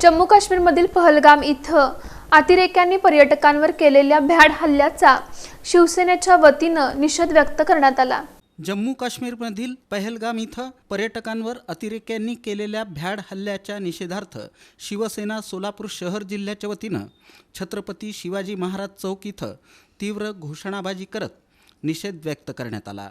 जम्मू काश्मीरमधील पहलगाम इथं अतिरेक्यांनी पर्यटकांवर केलेल्या भ्याड हल्ल्याचा शिवसेनेच्या वतीनं निषेध व्यक्त करण्यात आला. जम्मू काश्मीरमधील पहलगाम इथं पर्यटकांवर अतिरेक्यांनी केलेल्या भ्याड हल्ल्याच्या निषेधार्थ शिवसेना सोलापूर शहर जिल्ह्याच्या वतीनं छत्रपती शिवाजी महाराज चौक इथं तीव्र घोषणाबाजी करत निषेध व्यक्त करण्यात आला.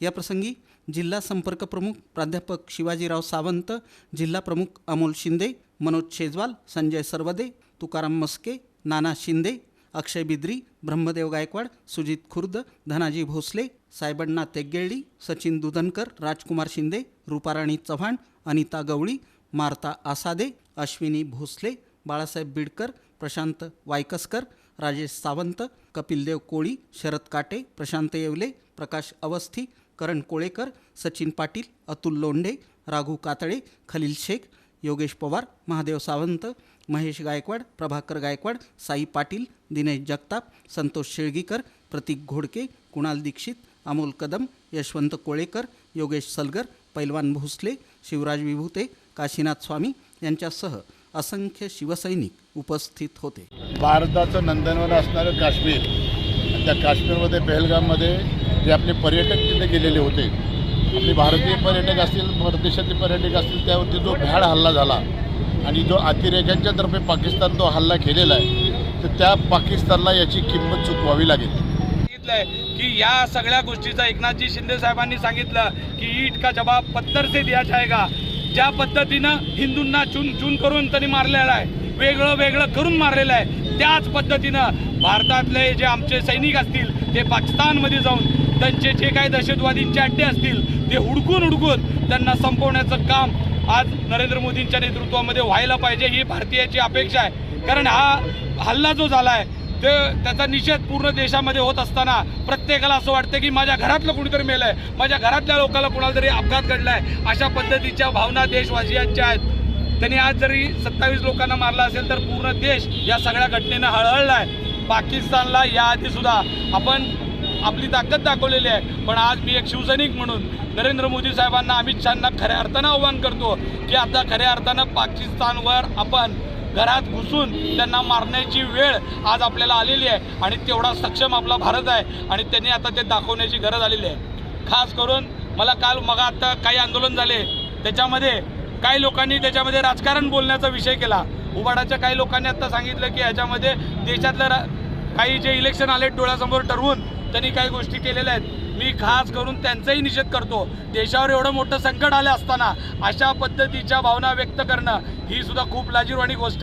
याप्रसंगी जिल्हा संपर्क प्रमुख प्राध्यापक शिवाजीराव सावंत जिल्हा प्रमुख अमोल शिंदे मनोज शेजवाल संजय सरवदे तुकाराम मस्के नाना शिंदे अक्षय बिद्री ब्रह्मदेव गायकवाड सुजित खुर्द धनाजी भोसले सायबण्णा तेगेळी सचिन दुधनकर राजकुमार शिंदे रूपाराणी चव्हाण अनिता गवळी मार्ता आसादे अश्विनी भोसले बाळासाहेब बिडकर प्रशांत वायकसकर राजेश सावंत कपिलदेव कोळी शरद काटे प्रशांत येवले प्रकाश अवस्थी करण कोळेकर सचिन पाटील अतुल लोंढे राघू कातळे खलील शेख योगेश पवार महादेव सावंत महेश गायकवाड प्रभाकर गायकवाड साई पाटील दिनेश जगताप संतोष शेळगीकर प्रतीक घोडके कुणाल दीक्षित अमोल कदम यशवंत कोळेकर योगेश सलगर पैलवान भोसले शिवराज विभूते काशीनाथ स्वामी यांच्यासह असंख्य शिवसैनिक उपस्थित होते. भारताचं नंदनवन असणारं काश्मीर त्या काश्मीरमध्ये पहलगाममध्ये जे आपले पर्यटक तिथे गेलेले होते आपले भारतीय पर्यटक असतील परदेशातले पर्यटक असतील त्यावरती जो भ्याड हल्ला झाला आणि जो अतिरेक्यांच्या तर्फे पाकिस्तान तो हल्ला केलेला आहे तर त्या पाकिस्तानला याची किंमत चुकवावी लागेल. सांगितलंय की या सगळ्या गोष्टीचा एकनाथजी शिंदे साहेबांनी सांगितलं की ईट का पत्थर से दिया जाएगा. ज्या पद्धतीनं हिंदूंना चून चून करून त्यांनी मारलेलं आहे वेगळं वेगळं करून मारलेलं आहे त्याच पद्धतीनं भारतातले जे आमचे सैनिक असतील ते पाकिस्तानमध्ये जाऊन त्यांचे जे काही दहशतवादींचे अड्डे असतील ते हुडकून हुडकून त्यांना संपवण्याचं काम आज नरेंद्र मोदींच्या नेतृत्वामध्ये व्हायला पाहिजे ही भारतीयाची अपेक्षा आहे. कारण हा हल्ला जो झाला आहे ते त्याचा निषेध पूर्ण देशामध्ये होत असताना प्रत्येकाला असं वाटतं की माझ्या घरातलं कुणीतरी मेलं आहे माझ्या घरातल्या लोकांना कुणाला तरी अपघात घडला आहे अशा पद्धतीच्या भावना देशवासियांच्या आहेत. त्यांनी आज जरी सत्तावीस लोकांना मारला असेल तर पूर्ण देश या सगळ्या घटनेनं हळहळला आहे पाकिस्तानला याआधी सुद्धा आपण आपली ताकद दाखवलेली आहे. पण आज मी एक शिवसैनिक म्हणून नरेंद्र मोदी साहेबांना अमित शहाना खऱ्या अर्थानं आव्हान करतो की आता खऱ्या अर्थानं पाकिस्तानवर आपण घरात घुसून त्यांना मारण्याची वेळ आज आपल्याला आलेली आहे आणि तेवढा सक्षम आपला भारत आहे आणि त्यांनी आता ते दाखवण्याची गरज आलेली आहे. खास करून मला काल मग आता काही आंदोलन झाले त्याच्यामध्ये काही लोकांनी त्याच्यामध्ये राजकारण बोलण्याचा विषय केला. उबाडाच्या काही लोकांनी आता सांगितलं की ह्याच्यामध्ये देशातलं रा काही जे इलेक्शन आले डोळ्यासमोर ठरवून त्यांनी काही गोष्टी केलेल्या आहेत. मी खास करून त्यांचाही निषेध करतो. देशावर एवढं मोठं संकट आलं असताना अशा पद्धतीच्या भावना व्यक्त करणं ही सुद्धा खूप लाजीरवाणी गोष्ट